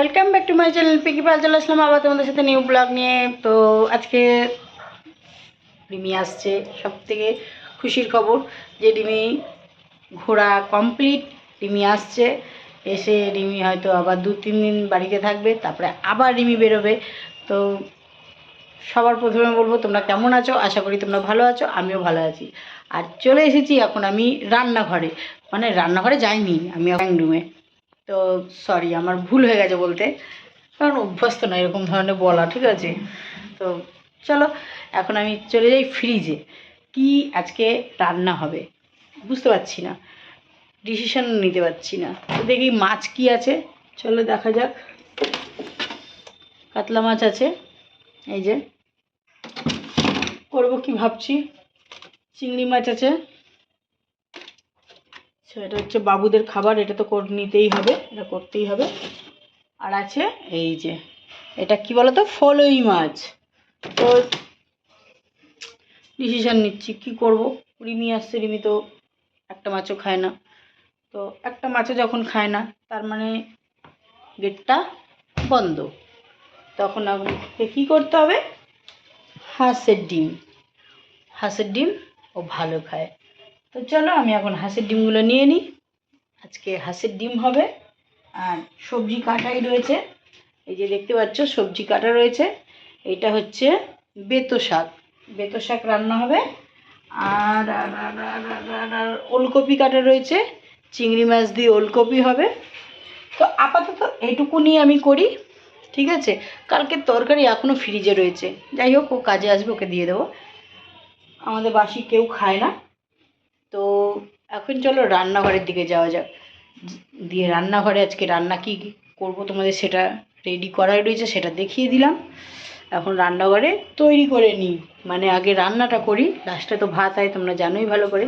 Welcome back to my channel Piki Pal আসলাম আবার তোমাদের সাথে নিউ ব্লগ নিয়ে। তো আজকে রিমি আসছে সব থেকে খুশির খবর যে রিমি ঘোরা কমপ্লিট রিমি আসছে, এসে রিমি হয়তো আবার দু, তিন দিন বাড়িতে থাকবে, তারপরে আবার রিমি বেরোবে। তো সবার প্রথমে বলব, তোমরা কেমন আছো? আশা করি তোমরা ভালো আছো, আমিও ভালো আছি। আর চলে এসেছি এখন আমি রান্নাঘরে। মানে রান্নাঘরে যাইনি, আমি রুমে তো সরি আমার ভুল হয়ে গেছে বলতে। কারণ অভ্যস্ত না এরকম ধরনের বলা, ঠিক আছে? তো চলো, এখন আমি চলে যাই ফ্রিজে কি আজকে রান্না হবে? বুঝতে পারছি না। ডিসিশন নিতে পারছি না। তো দেখি মাছ কি আছে। চলো দেখা যাক। কাতলা মাছ আছে। এই যে। করব কি ভাবছি? চিংড়ি মাছ আছে। আচ্ছা এটা হচ্ছে বাবুদের খাবার, এটা তো নিতেই হবে, এটা করতেই হবে। আর আছে এই যে, এটা কি বলো তো ফলই মাছ। তো ডিসিশান নিচ্ছি, কি করব? রিমি আসছে, রিমি তো একটা মাছও খায় না। তো একটা মাছও যখন খায় না, তার মানে গেটটা বন্ধ। তখন আমাকে কী করতে হবে? হাঁসের ডিম। হাঁসের ডিম ও ভালো খায়। তো চলো আমি এখন হাঁসের ডিমগুলো নিয়ে নিই। আজকে হাঁসের ডিম হবে আর সবজি কাটাই রয়েছে। এই যে দেখতে পাচ্ছ, সবজি কাটা রয়েছে। এটা হচ্ছে বেতো শাক। বেতো শাক রান্না হবে। আর ওলকপি কাটা রয়েছে। চিংড়ি মাছ দিয়ে ওলকপি হবে। তো আপাতত এইটুকু নিয়ে আমি করি, ঠিক আছে? কালকে তরকারি এখনও ফ্রিজে রয়েছে। যাই হোক, ও কাজে আসবে, ওকে দিয়ে দেবো। আমাদের বাসি কেউ খায় না। এখন চলো রান্নাঘরের দিকে যাওয়া যাক। দিয়ে রান্নাঘরে আজকে রান্না কী করব তোমাদের সেটা রেডি করাই রয়েছে, সেটা দেখিয়ে দিলাম। এখন রান্নাঘরে তৈরি করে নিই। মানে আগে রান্নাটা করি লাস্টে তো ভাত হয়, তোমরা জানোই ভালো করে।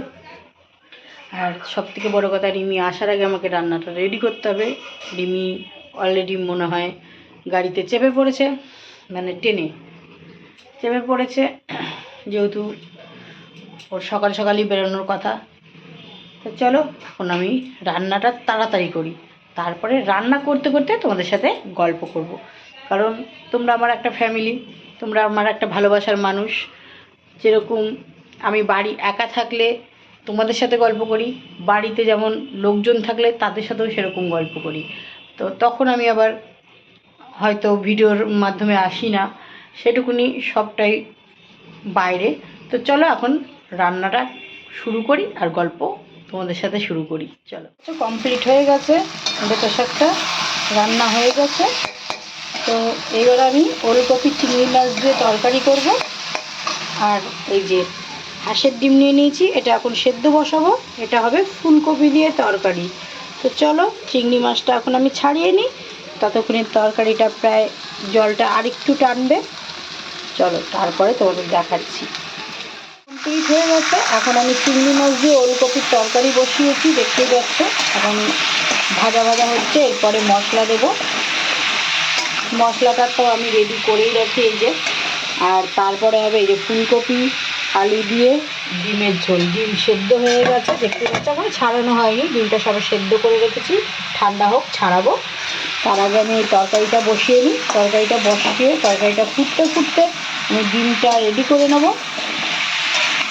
আর সব থেকে বড়ো কথা, রিমি আসার আগে আমাকে রান্নাটা রেডি করতে হবে। রিমি অলরেডি মনে হয় গাড়িতে চেপে পড়েছে মানে ট্রেনে চেপে পড়েছে। যেহেতু ওর সকাল সকালই বেরোনোর কথা তো চলো, এখন আমি রান্নাটা তাড়াতাড়ি করি। তারপরে রান্না করতে করতে তোমাদের সাথে গল্প করব। কারণ তোমরা আমার একটা ফ্যামিলি তোমরা আমার একটা ভালোবাসার মানুষ। যেরকম আমি বাড়ি একা থাকলে তোমাদের সাথে গল্প করি, বাড়িতে যেমন লোকজন থাকলে তাদের সাথেও সেরকম গল্প করি। তো তখন আমি আবার হয়তো ভিডিওর মাধ্যমে আসি না, সেটুকুনি সবটাই বাইরে। তো চলো এখন রান্নাটা শুরু করি আর গল্প তোমাদের সাথে শুরু করি, চলো। কমপ্লিট হয়ে গেছে বেতো শাকটা রান্না হয়ে গেছে। তো এবার আমি ওলকপি চিংড়ি মাছ দিয়ে তরকারি করব। আর এই যে হাঁসের ডিম নিয়ে নিয়েছি, এটা এখন সেদ্ধ বসাবো। এটা হবে ফুলকপি দিয়ে তরকারি। তো চলো, চিংড়ি মাছটা এখন আমি ছাড়িয়ে নিই। ততক্ষণে তরকারিটা প্রায় জলটা আরেকটু টানবে। চলো, তারপরে তোমাদের দেখাচ্ছি। কমপ্লিট হয়ে গেছে। এখন আমি চিংড়ি মাছ দিয়ে ওলকপির তরকারি বসিয়েছি, দেখতে পাচ্ছ। এখন ভাজা ভাজা হচ্ছে, এরপরে মশলা দেবো। মশলাটা তো আমি রেডি করেই রাখি এই যে। আর তারপরে হবে এই যে ফুলকপি, আলু দিয়ে ডিমের ঝোল। ডিম সেদ্ধ হয়ে গেছে, দেখতে পাচ্ছ, এখন ছাড়ানো হয়নি। ডিমটা সবাই সেদ্ধ করে রেখেছি। ঠান্ডা হোক, ছাড়াবো। তার আগে আমি এই তরকারিটা বসিয়ে নিই। তরকারিটা বসিয়ে, তরকারিটা ফুটতে ফুটতে আমি ডিমটা রেডি করে নেব।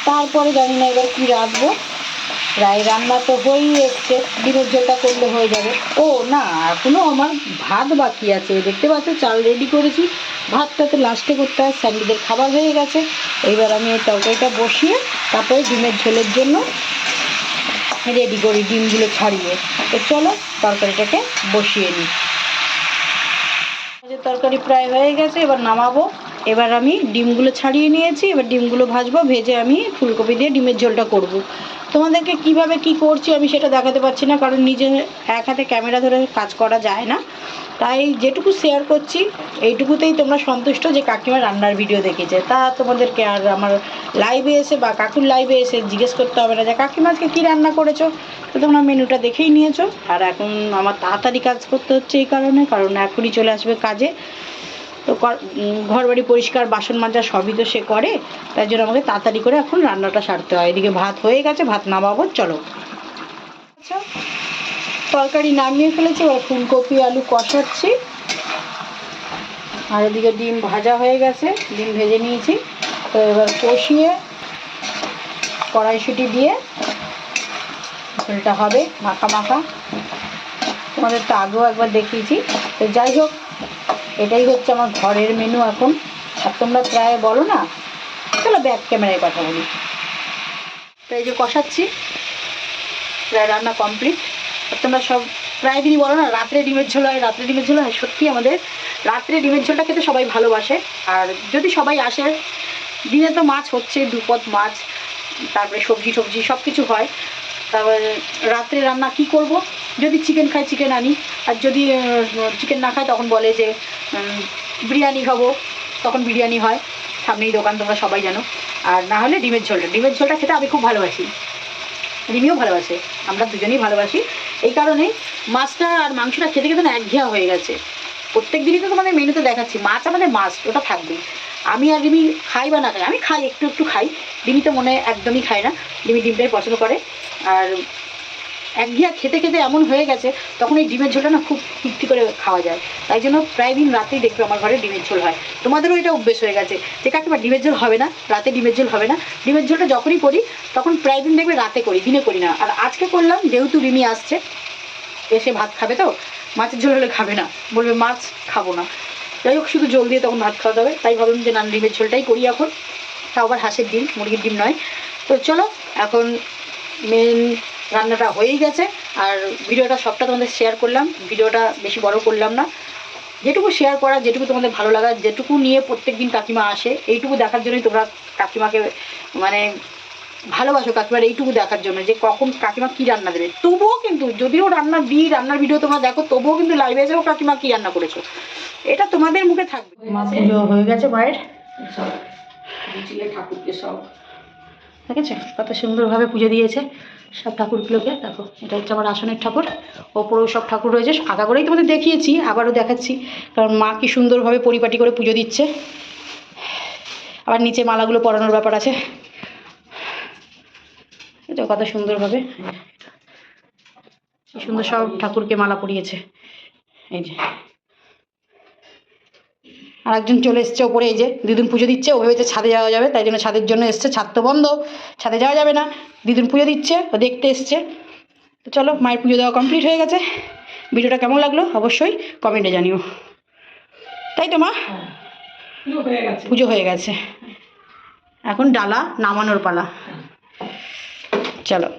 তারপরে জানি না এবার কী রাখব প্রায় রান্না তো হয়েই এসছে ডিমের ঝোলটা করলে হয়ে যাবে। ও, না এখনও আমার ভাত বাকি আছে। দেখতে পাচ্ছ, চাল রেডি করেছি। ভাতটা তো লাস্টে করতে হয়, স্যান্ডিদের খাবার হয়ে গেছে। এবার আমি এই তরকারিটা বসিয়ে, তারপরে ডিমের ঝোলের জন্য রেডি করি ডিমগুলো ছাড়িয়ে। তো চলো, তরকারিটাকে বসিয়ে নিই। তরকারি প্রায় হয়ে গেছে, এবার নামাবো। এবার আমি ডিমগুলো ছাড়িয়ে নিয়েছি, এবার ডিমগুলো ভাজবো, ভেজে আমি ফুলকপি দিয়ে ডিমের ঝোলটা করব। তোমাদেরকে কীভাবে কি করছি আমি সেটা দেখাতে পারছি না, কারণ নিজে এক হাতে ক্যামেরা ধরে কাজ করা যায় না। তাই যেটুকু শেয়ার করছি, এইটুকুতেই তোমরা সন্তুষ্ট যে কাকিমা রান্নার ভিডিও দেখেছে। তা তোমাদেরকে আর আমার লাইভে এসে বা কাকুর লাইভে এসে জিজ্ঞেস করতে হবে না যে, কাকিমা, আজকে কী রান্না করেছ? তো তোমরা মেনুটা দেখেই নিয়েছো। আর এখন আমার তাড়াতাড়ি কাজ করতে হচ্ছে এই কারণে, কারণ এখনই চলে আসবে কাজে। তো ঘর বাড়ি পরিষ্কার, বাসন মাজা সবই তো সে করে। তাই জন্য আমাকে তাড়াতাড়ি করে এখন রান্নাটা সারতে হয়। এদিকে ভাত হয়ে গেছে, ভাত নামাবো, চলো। আচ্ছা তরকারি নামিয়ে ফেলেছি, এবার ফুলকপি, আলু কষাচ্ছি। আর এদিকে ডিম ভাজা হয়ে গেছে, ডিম ভেজে নিয়েছি। তো এবার কষিয়ে কড়াইশুঁটি দিয়ে ঝোলটা হবে মাখা মাখা তোমাদের তো আগেও একবার দেখিয়েছি। তো যাই হোক এটাই হচ্ছে আমার ঘরের মেনু এখন। আর তোমরা প্রায় বলো না? চলো ব্যাক ক্যামেরায় কথা বলি। তো এই যে কষাচ্ছি, প্রায় রান্না কমপ্লিট আর তোমরা সব প্রায় দিনই বলো না, রাত্রে ডিমের ঝোল হয়, রাত্রে ডিমের ঝোল হয়। সত্যি আমাদের রাত্রে ডিমের ঝোলটা খেতে সবাই ভালোবাসে। আর যদি সবাই আসে, দিনে তো মাছ হচ্ছে, দুপদ মাছ, তারপরে সবজি টবজি সব কিছু হয়। তারপরে রাত্রে রান্না কি করব? যদি চিকেন খাই চিকেন আনি। আর যদি চিকেন না খাই তখন বলে যে বিরিয়ানি খাব। তখন বিরিয়ানি হয়। সামনেই দোকান, তোমরা সবাই জানো। আর না হলে ডিমের ঝোলটা। ডিমের ঝোলটা খেতে আমি খুব ভালোবাসি। রিমিও ভালোবাসে। আমরা দুজনেই ভালোবাসি। এই কারণে মাছটা আর মাংসটা খেতে খেতে না একঘেয়া হয়ে গেছে। প্রত্যেক দিনই তো তোমাদের মেনুতে দেখাচ্ছি। মাছ আমাদের মাছ ওটা থাকবেই। আমি আর রিমি খাই বা না খাই, আমি খাই, একটু একটু খাই। রিমি তো মনে একদমই খায় না। রিমি ডিমটাই পছন্দ করে। আর একঘেয়া খেতে খেতে এমন হয়ে গেছে, তখন এই ডিমের ঝোলটা না খুব তৃপ্তি করে খাওয়া যায়। তাই জন্য প্রায় দিন রাতেই দেখবে আমার ঘরে ডিমের ঝোল হয়। তোমাদেরও এটা অভ্যেস হয়ে গেছে যে, কাকিমা, ডিমের ঝোল হবে না, রাতে ডিমের ঝোল হবে না। ডিমের ঝোলটা যখনই করি, তখন প্রায় দিন দেখবে রাতে করি, দিনে করি না। আর আজকে করলাম, যেহেতু রিমি আসছে, এসে ভাত খাবে তো, মাছের ঝোল হলে খাবে না। বলবে, মাছ খাব না। যাই হোক, শুধু জল দিয়ে তখন ভাত খাওয়াতে হবে তাই ভাবলাম যে, না, ডিমের ঝোলটাই করি এখন। তাও আবার হাঁসের ডিম, মুরগির ডিম নয়। তো চলো, এখন মেন রান্নাটা হয়েই গেছে। আর ভিডিওটা সবটা তোমাদের শেয়ার করলাম। ভিডিওটা বেশি বড় করলাম না। যেটুকু শেয়ার করা যেটুকু তোমাদের ভালো লাগা যেটুকু নিয়ে প্রত্যেক দিন কাকিমা আসে এইটুকু দেখার জন্যই তোমরা কাকিমাকে মানে ভালোবাসো কাকিমার এইটুকু দেখার জন্য যে কখন কাকিমা কী রান্না দেবে। তবুও কিন্তু যদিও রান্না দিই রান্নার ভিডিও তোমরা দেখো তবুও কিন্তু লাইভে এসেও কাকিমা কী রান্না করেছ। এটা তোমাদের মুখে থাকবে। মা পুজো হয়ে গেছে মায়ের। ঠাকুরকে সব। ঠিক আছে কত সুন্দরভাবে পুজো দিয়েছে। সব ঠাকুরগুলোকে দেখো, এটা হচ্ছে আমার আসনের ঠাকুর, ওপরেও সব ঠাকুর রয়েছে আগা করেই তোমাদের দেখিয়েছি, আবারও দেখাচ্ছি, কারণ মা কি সুন্দরভাবে পরিপাটি করে পুজো দিচ্ছে। আবার নিচে মালাগুলো পরানোর ব্যাপার আছে। এটা কত সুন্দরভাবে। সুন্দর সব ঠাকুরকে মালা পরিয়েছে। এই যে। আর একজন চলে এসছে ওপরে, এই যে দিদুন পুজো দিচ্ছে, ও ভেবেছে ছাদে যাওয়া যাবে, তাই জন্য ছাদের জন্য এসছে, ছাদ তো বন্ধ, ছাদে যাওয়া যাবে না। দিদুন পুজো দিচ্ছে, ও দেখতে এসছে। তো চলো, মায়ের পুজো দেওয়া কমপ্লিট হয়ে গেছে। ভিডিওটা কেমন লাগল অবশ্যই কমেন্টে জানিও। তাই তো মা? পুজো হয়ে গেছে। এখন ডালা নামানোর পালা। চলো।